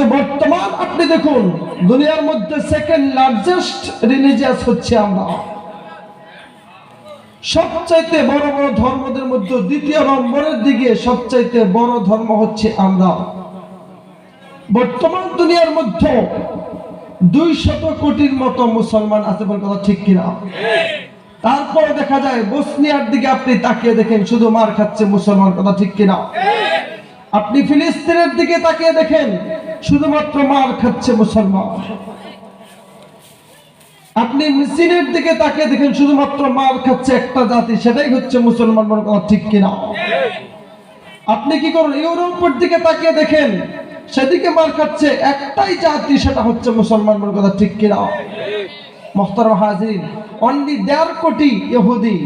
কিন্তু বর্তমান আপনি দেখুন, দুনিয়ার মধ্যে সেকেন্ড লার্জেস্ট রিলিজিয়াস হচ্ছে আমরা। সবচাইতে বড় বড় ধর্মদের মধ্যে দ্বিতীয় নম্বরের দিকে সবচাইতে বড় ধর্ম হচ্ছে আমরা। বর্তমান দুনিয়ার মধ্যে দুই শত কোটির মতো মুসলমান আছে বলে কথা ঠিক কিনা? তারপর দেখা যায়, বসনিয়ার দিকে আপনি তাকিয়ে দেখেন, শুধু মার খাচ্ছে মুসলমান, কথা ঠিক কিনা? আপনি ফিলিস্তিনের দিকে তাকিয়ে দেখেন শুধুমাত্র মার খাচ্ছে মুসলমান। আপনি মিসিনের দিকে তাকিয়ে দেখেন, শুধুমাত্র মার খাচ্ছে একটা জাতি, সেটাই হচ্ছে মুসলমান মনে কথা ঠিক কিনা। আপনি কি করুন, ইউরোপের দিকে তাকিয়ে দেখেন, সেদিকে মার খাচ্ছে একটাই জাতি, সেটা হচ্ছে মুসলমান মনে কথা ঠিক কিনা। মোহতারম হাজির অনলি দেড় কোটি ইহুদি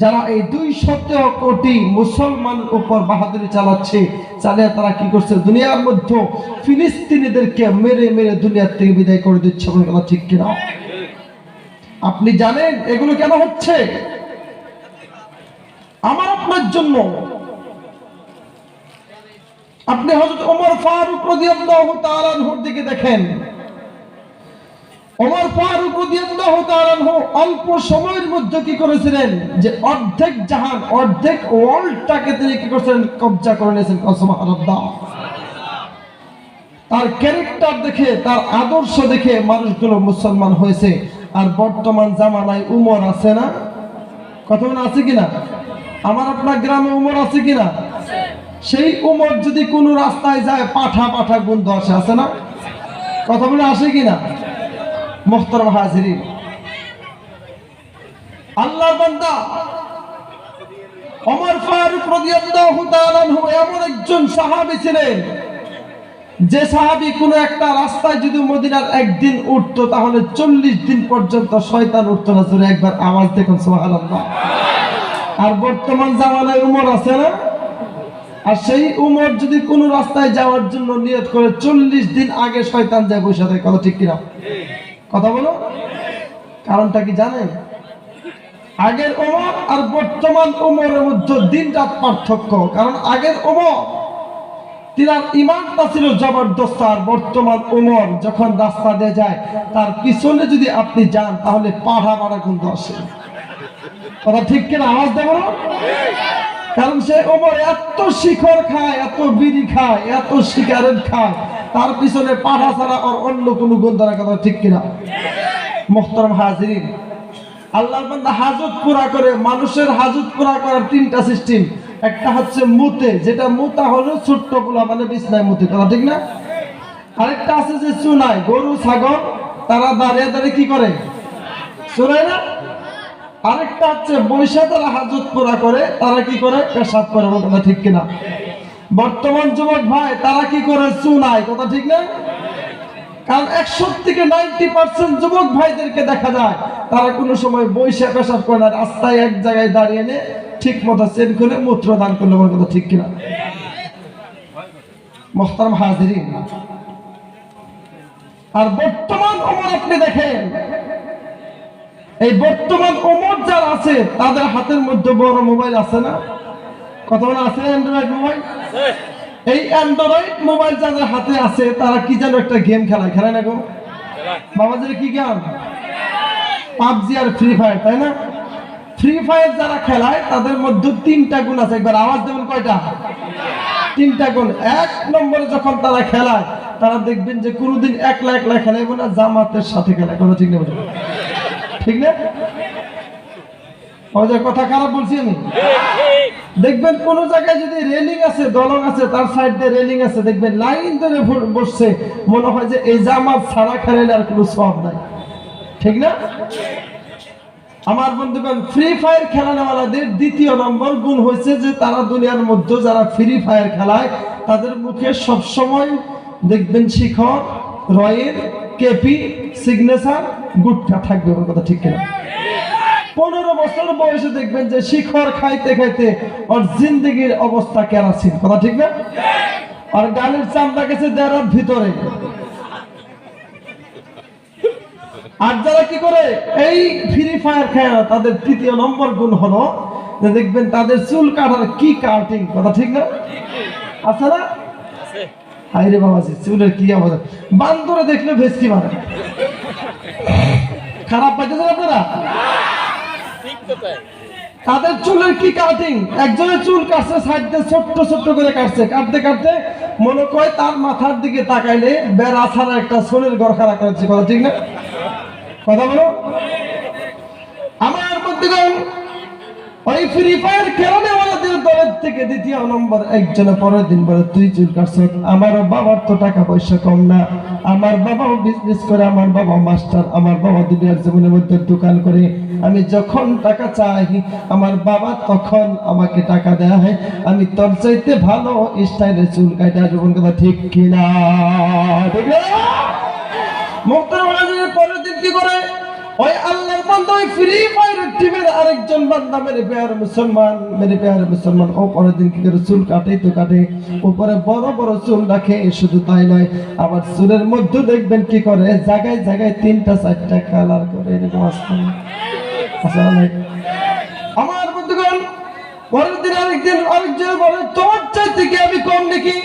যারা এই দুই শত কোটি মুসলমান উপর বাহাদুরি চালাচ্ছে, চালিয়ে তারা কি করছে? দুনিয়ার মধ্যে ফিলিস্তিনিদেরকে মেরে মেরে দুনিয়ার থেকে বিদায় করে দিচ্ছে কথা ঠিক কিনা? আপনি জানেন এগুলো কেন হচ্ছে? আমার আপনার জন্য। আপনি হযরত ওমর ফারুক রাদিয়াল্লাহু তাআলা আনহুর দিকে দেখেন। ওমর ফারুক রাদিয়াল্লাহু তাআলা অল্প সময়ের মধ্যে কি করেছিলেন? যে অর্ধেক জাহান, অর্ধেক ওয়ার্ল্ডটাকে তিনি কি করেছিলেন? করে তার ক্যারেক্টার দেখে, তার আদর্শ দেখে মানুষগুলো মুসলমান হয়েছে। আর বর্তমান জামানায় উমর আছে না? মনে আছে কিনা? আমার আপনার গ্রামে উমর আছে কিনা? সেই উমর যদি কোনো রাস্তায় যায় পাঠা পাঠা গন্ধ আসে, আছে না? কথা বলে আসে কিনা? মোহতরম হাজিরিন। আল্লাহর বান্দা ওমর ফারুক এমন একজন সাহাবী ছিলেন, যে সাহাবী কোনো একটা রাস্তায় যদি মদিনার একদিন উঠতো, তাহলে চল্লিশ দিন পর্যন্ত শয়তান উঠতো না। জোরে একবার আওয়াজ দেখুন, সুবহানাল্লাহ। আর বর্তমান জামানায় উমর আছে না? আর সেই উমর যদি কোনো রাস্তায় যাওয়ার জন্য নিয়ত করে চল্লিশ দিন আগে শয়তান যায় থাকে, কথা ঠিক কিনা? কথা বলো। কারণটা কি জানেন আগের ওমর আর বর্তমান ওমরের মধ্যে দিন রাত পার্থক্য। কারণ আগের ওমর, তিনার ইমানটা ছিল জবরদস্ত, আর বর্তমান ওমর যখন রাস্তা দিয়ে যায়, তার পিছনে যদি আপনি যান, তাহলে পাড়া পাড়া কিন্তু আসে। কথা ঠিক কিনা আওয়াজ দেবো? কারণ সে ওমর এত শিখর খায়, এত বিড়ি খায়, এত সিগারেট খায় তার পিছনে পাঠা ছাড়া আর অন্য কোনো গন্ধার কথা ঠিক কিনা? মোহতরম হাজিরিন, আল্লাহর বান্দা হাজত পুরা করে, মানুষের হাজত পুরা করার তিনটা সিস্টেম একটা হচ্ছে মুতে, যেটা মুতা হলো ছোট্ট পোলা মানে বিছনায় মুতে, কথা ঠিক না? আরেকটা আছে যে চুনায়, গরু, ছাগল, তারা দাঁড়িয়ে দাঁড়িয়ে কি করে? চুনায় না? আরেকটা হচ্ছে বৈশা তারা হাজত পুরা করে, তারা কি করে? পেশাব করে কথা ঠিক কিনা? বর্তমান যুবক ভাই, তারা কি করে? চুনায় কথা ঠিক না? কারণ একশো থেকে নাইনটি পার্সেন্ট যুবক ভাইদেরকে দেখা যায়, তারা কোনো সময় বৈশা পেশাব করে না, রাস্তায় এক জায়গায় দাঁড়িয়ে নে ঠিক মতো চেন করে মূত্র দান করলে আমার কথা ঠিক কিনা? আর বর্তমান ওমর আপনি দেখেন, এই বর্তমান ওমর যারা আছে, তাদের হাতের মধ্যে বড় মোবাইল আছে না? কত আছে অ্যান্ড্রয়েড মোবাইল? এই অ্যান্ড্রয়েড মোবাইল যাদের হাতে আছে, তারা কি যেন একটা গেম খেলায়। খেলায় না গো? বাবাজির কি গেম পাবজি আর ফ্রি ফায়ার তাই না? ফ্রি ফায়ার যারা খেলায়, তাদের মধ্যে তিনটা গুণ আছে। একবার আওয়াজ দেবেন কয়টা? তিনটা গুণ। এক নম্বরে যখন তারা খেলায়, তারা দেখবেন যে কোনোদিন একলা একলা খেলাইব না, জামাতের সাথে খেলায়। কথা ঠিক না ঠিক না? কথা খারাপ বলছি আমি? দেখবেন কোন জায়গায় যদি রেলিং আছে, দলং আছে, তার সাইড দিয়ে রেলিং আছে, দেখবেন লাইন ধরে বসছে। মনে হয় যে এই জামাত ছাড়া খেলাইলে আর কোনো সব নাই। ঠিক না? আমার বন্ধুগণ ফ্রি ফায়ার খেলানোওয়ালাদের দ্বিতীয় নম্বর গুণ হয়েছে যে তারা দুনিয়ার মধ্যে যারা ফ্রি ফায়ার খেলায়, তাদের মুখে সবসময় দেখবেন শিখর রয়ের কেপি সিগনেচার গুটটা থাকবে আমার কথা ঠিক কিনা? পনেরো বছর বয়সে দেখবেন যে শিখর খাইতে খাইতে ওর জিন্দগির অবস্থা কেরাসিন। কথা ঠিক না? আর গালের চামড়া গেছে দেড়ার ভিতরে। আর যারা কি করে, এই ফ্রি ফায়ার খেয়ে তাদের তৃতীয় নম্বর গুণ হলো যে দেখবেন তাদের চুল কাটার কি কাটিং, কথা ঠিক না? আছে না? আইরে বাবা চুলের কি অবস্থা? বান্দরে দেখলে ভেসকি মারে। খারাপ পাইতেছেন আপনারা? তাদের চুলের কি কাটিং? একজনের চুল কাটছে, সাইডে ছোট্ট ছোট্ট করে কাটছে। কাটতে কাটতে মনে করে তার মাথার দিকে তাকাইলে বেড়া ছাড়া একটা সোনের ঘর খাড়া করেছে। কথা ঠিক না? কথা বলো? আমার মধ্যে ওই ফ্রি ফায়ার দলের থেকে দ্বিতীয় নম্বর, একজনে পরের দিন বলে, তুই চুল আমার বাবার তো টাকা পয়সা কম না। আমার বাবাও বিজনেস করে, আমার বাবা মাস্টার আমার বাবা দুনিয়ার জীবনের মধ্যে দোকান করে। আমি যখন টাকা চাই, আমার বাবা তখন আমাকে টাকা দেয়া। হয় আমি তোর চাইতে ভালো স্টাইলে চুল কাটা জীবন কথা ঠিক কিনা? ঠিক পরের দিন কি করে? ওই আল্লাহর বান্দা ওই ফ্রি ফায়ার টিমের আরেকজন বান্দা মেরে পেয়ার মুসলমান মেরে পেয়ার মুসলমান ও পরের দিন কি করে চুল কাটে, তো কাটে। উপরে বড় বড় চুল রাখে শুধু তাই নয় আবার চুলের মধ্যে দেখবেন কি করে, জায়গায় জায়গায় তিনটা, চারটা কালার করে, এরকম আসতে আসলে নাই আমার বন্ধুগণ, পরের দিন আরেকদিন আরেকজন বলে, তোমার চাইতে কি আমি কম নাকি?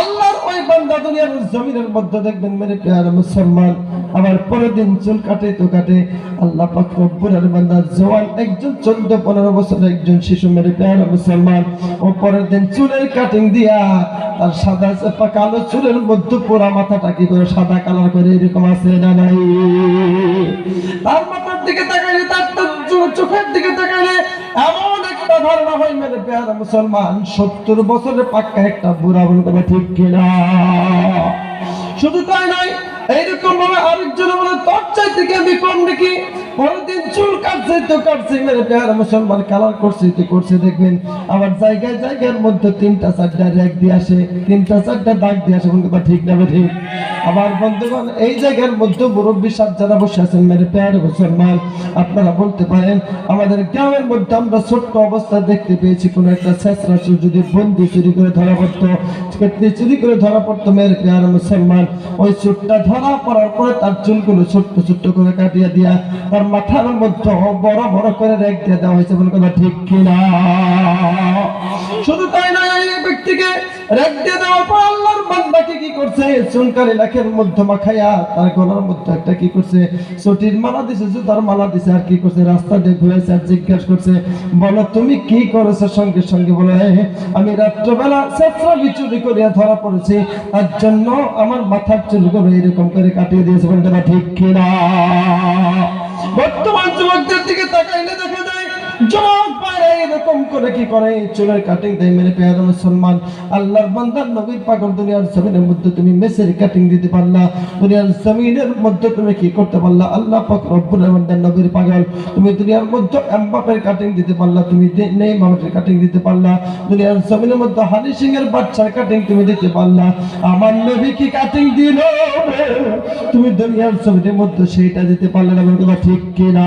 আল্লাহর ওই বান্দা দুনিয়ার জমিনের মধ্যে দেখবেন, মেরে পেয়ার মুসলমান আবার পরের দিন চুল কাটে, তো কাটে। আল্লাহ পাক রব্বুলের বান্দা জওয়ান একজন 14 15 বছরের একজন শিশু, মেরে পেয়ার মুসলমান, ও পরের দিন চুলের কাটিং দিয়া, তার সাদা চাপা কালো চুলের মধ্যে পুরা মাথাটা কি করে সাদা কালার করে, এরকম আছে না নাই? তার মাথার দিকে তাকাইলে, তার চোখের দিকে তাকাইলে এমন মেরে মুসলমান, সত্তর বছরের পাক্কা একটা বুড়া বলে কথা ঠিক কিনা? শুধু তাই নয় এইরকম ভাবে আরেকজন বলে কাটছে তো কাটছে মেরে পেয়ারা মুসলমান কালার করছে তো করছে, দেখবেন আবার জায়গায় জায়গার মধ্যে তিনটা চারটা র্যাক দিয়ে আসে, তিনটা চারটা দাগ দিয়ে আসে কথা ঠিক না বে ঠিক আবার বন্ধুগণ, এই জায়গার মধ্যে মুরব্বী সাত যারা বসে আছেন, মেরে পেয়ারে মুসলমান, আপনারা বলতে পারেন, আমাদের গ্রামের মধ্যে আমরা ছোট্ট অবস্থা দেখতে পেয়েছি, কোন একটা শেষরা যদি বন্দি চুরি করে ধরা পড়তো কেটনি চুরি করে ধরা পড়তো মেয়ের পেয়ারে মুসলমান, ওই চুটটা ধরা পড়ার পরে তার চুলগুলো ছোট্ট ছোট্ট করে কাটিয়ে দিয়া, তার মাথার মধ্যে বড় বড় করে রেখ দেওয়া হয়েছে বলে কথা ঠিক কিনা? শুধু তাই নয় এই ব্যক্তিকে পর করছে? মাখাইয়া তার মধ্যে একটা কি করছে? দিছে দিছে আর কি করছে? রাস্তা দিয়ে ঘুরেছে আর জিজ্ঞাসা করছে বলো তুমি কি সঙ্গে সঙ্গে বলে "এ, আমি রাত্রবেলা চেত্রা করিয়া ধরা পড়েছি। তার জন্য আমার মাথার চুলগুলো এরকম করে কাটিয়ে দিয়েছে ঠিক কিনা? বর্তমান যুবকদের দিকে তাকাইলে দেখা যায় যুবক এরকম করে কি করে? চুলের কাটিং দেয়, মেরে পেয়ার মুসলমান আল্লাহর বান্দার নবীর পাগল, দুনিয়ার জমিনের মধ্যে তুমি মেসের কাটিং দিতে পারলা। দুনিয়ার জমিনের মধ্যে তুমি কি করতে পারলা? আল্লাহ পাক রব্বুল আলামিনের নবীর পাগল, তুমি দুনিয়ার মধ্যে এমবাপের কাটিং দিতে পারলা, তুমি দে- নেইমারের কাটিং দিতে পারলা। দুনিয়ার জমিনের মধ্যে হানি সিং এর বাচ্চার কাটিং তুমি দিতে পারলা। আমার নবী কি কাটিং দিল তুমি দুনিয়ার জমিনের মধ্যে সেইটা দিতে পারলে না ঠিক কিনা?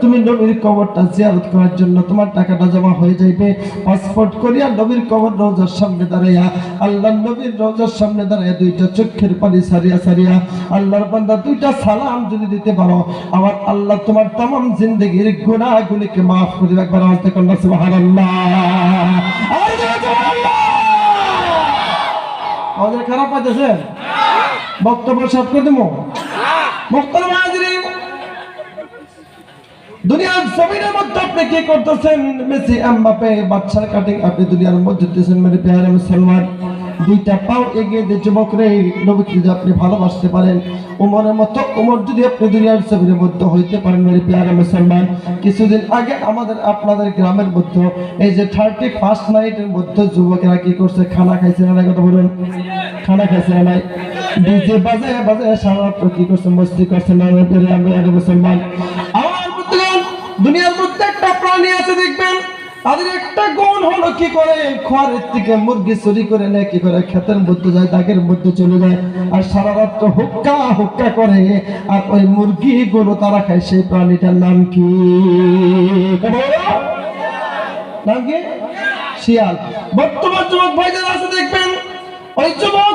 তুমি নবীর কবরটা জিয়ারত করার জন্য তোমার টাকাটা জমা হয়ে যাইবে। পাসপোর্ট করিয়া নবীর কবর রোজার সামনে দাঁড়াইয়া আল্লাহ নবীর রোজার সামনে দাঁড়াইয়া দুইটা চোখের পানি সারিয়া সারিয়া আল্লাহর বান্দা দুইটা সালাম যদি দিতে পারো, আমার আল্লাহ তোমার তামাম জিন্দগির গুনাহগুলিকে মাফ করে একবার দিয়ে কন্যা সুবহানাল্লাহ! আমাদের খারাপ পাইতেছেন? বক্তব্য শেষ করে দেবো বক্তব্য দুনিয়ার জমিনের মধ্যে আপনি কি করতেছেন? মেসি এমবাপে বাচ্চার কাটিং আপনি দুনিয়ার মধ্যে দিতেছেন মেরে পেয়ারে মুসলমান। দুইটা পাও এগিয়ে দিয়ে যুবক রে, নবীকে যদি আপনি ভালোবাসতে পারেন, উমরের মতো, উমর যদি আপনি দুনিয়ার জমিনের মধ্যে হইতে পারেন মেরে পেয়ারে মুসলমান। কিছুদিন আগে আমাদের, আপনাদের গ্রামের মধ্যে, এই যে থার্টি ফার্স্ট নাইটের মধ্যে যুবকেরা কি করছে? খানা খাইছে না কথা বলুন? খানা খাইছে না ডিজে বাজায় বাজায় সারা কি করছে? মস্তি করছে না মেরে পেয়ারে মুসলমান। দুনিয়ার একটা প্রাণী আছে, দেখবেন। তাদের একটা গুণ হলো কি করে? খোয়ারের থেকে মুরগি চুরি করে নেয়, কি করে? ক্ষেতের মধ্যে যায়, দাগের মধ্যে চলে যায়। আর সারা রাত্র হুক্কা হুক্কা করে। আর ওই মুরগি গুলো তারা খায়, সেই প্রাণীটার নাম কি? নাম কি? শিয়াল। বর্তমান যুবক ভাইদের আছে, দেখবেন। ওই যুবক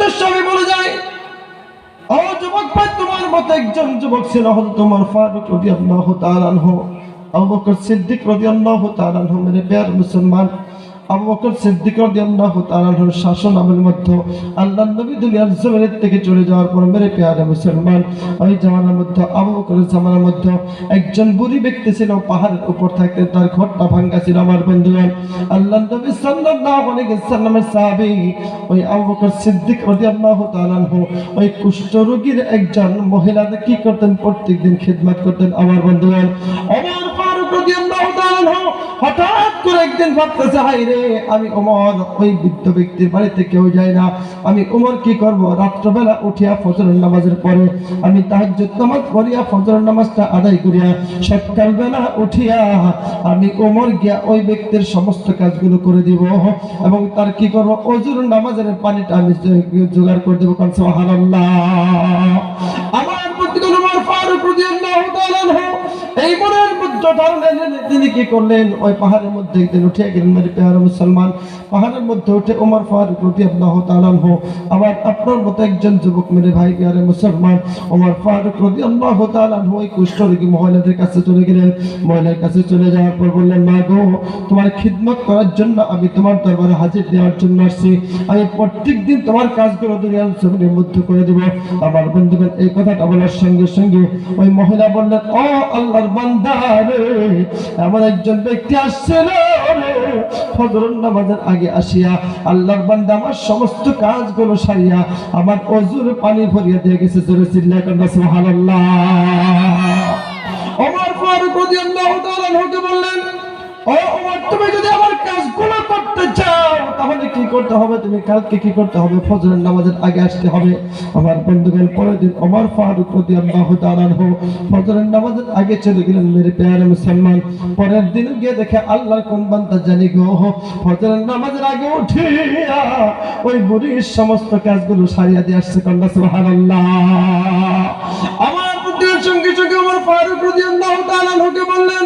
মতো একজন যুবক ছিল হয়তো তোমার ফারুক রাদিয়াল্লাহু তাআলা আনহু, আবু বকর সিদ্দিক রাদিয়াল্লাহু তাআলা আনহু মেরে প্যার মুসলমান। শাসন একজন বুড়ি পাহাড়ের উপর থাকতে তার ঘরটা ভাঙ্গা ছিল আমার বন্ধুগণ। আল্লাহ নবী সাল্লাল্লাহু আলাইহি ওই ওই কুষ্ঠ রোগীর একজন মহিলাদের কি করতেন? প্রত্যেকদিন খিদমত করতেন আমার বন্ধুগণ। আমার হঠাৎ করে একদিন রে, আমি ওই বৃদ্ধ ব্যক্তির বাড়িতে কেউ না। আমি কি করব? রাত্রবেলা উঠিয়া নামাজের পরে আমি ফজরের নামাজটা আদায় করিয়া উঠিয়া আমি গিয়া ওই ব্যক্তির সমস্ত কাজগুলো করে দিব এবং তার কি করব? অজুর নামাজের পানিটা আমি জোগাড় করে দেবো। কারণ আমার প্রতি ফারুক তোমার খিদমত করার জন্য আমি তোমার দরবারে হাজির দেওয়ার জন্য আসছি। আমি প্রত্যেক দিন তোমার কাজগুলো দুনিয়ার মধ্যে করে দেব। আমার বন্ধুগণ, এই কথাটা বলার সঙ্গে সঙ্গে ওই মহিলা বললেন, ও আল্লাহর বান্দা রে। এমন একজন ব্যক্তি নামাজের আগে আসিয়া আল্লাহর বান্দা আমার সমস্ত সারিয়া আমার অজুর পানি ভরিয়া দিয়ে গেছে জোরে বললেন তুমি যদি আমার কাজগুলো করতে হবে, তুমি কালকে কি করতে হবে? ফজরের নামাজের আগে আসতে হবে। আমার বন্ধুগণ, পরের দিন ওমর ফারুক রাদিয়াল্লাহু তাআলা আনহু ফজরের নামাজের আগে চলে গেলেন মেরে প্যারে মুসলমান পরের দিন গিয়ে দেখে, আল্লাহর কোন বান্দা জানি গো ফজরের নামাজের আগে উঠিয়া ওই বুড়ির সমস্ত কাজগুলো সারিয়া দিয়ে আসছে কন্যা, সুবহানাল্লাহ। আমার বুদ্ধির সঙ্গে সঙ্গে ওমর ফারুক রাদিয়াল্লাহু তাআলা আনহুকে বললেন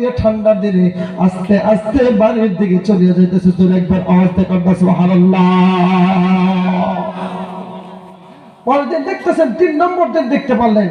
দিয়ে ঠান্ডা দিনে আস্তে আস্তে বাড়ির দিকে চলিয়া যাইতেছে। তোর একবার আওয়াজ করবা সুবহানাল্লাহ। পরের দিন দেখতেছেন, তিন নম্বর দিন দেখতে পারলেন।